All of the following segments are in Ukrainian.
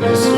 This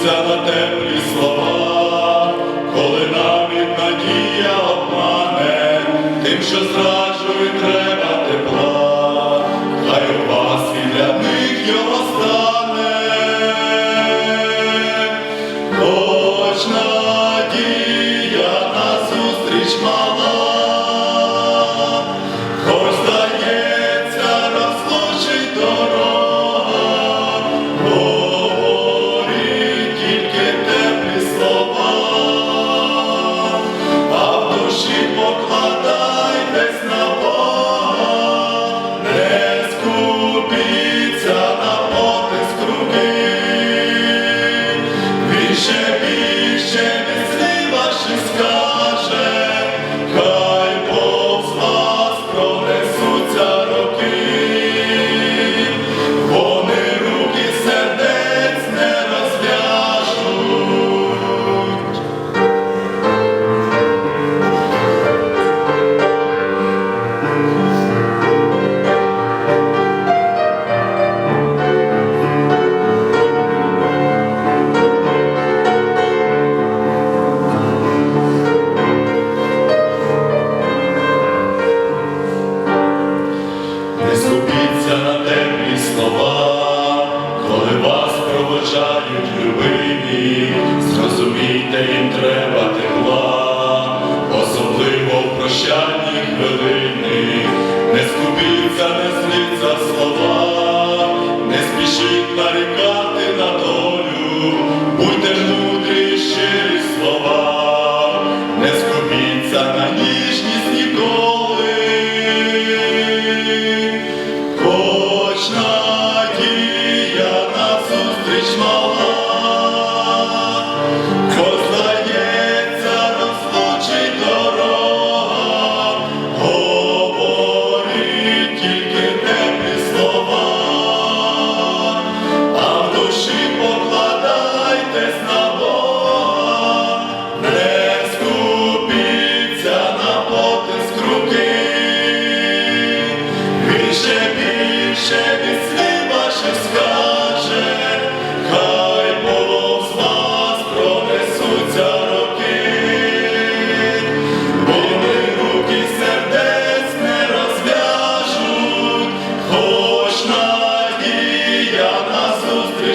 Надіється на теплі слова, коли навіть надія обмане, тим, що зраджує, треба тепла, хай у вас і для них його стане, хоч надія на зустріч мала.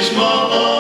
Krishna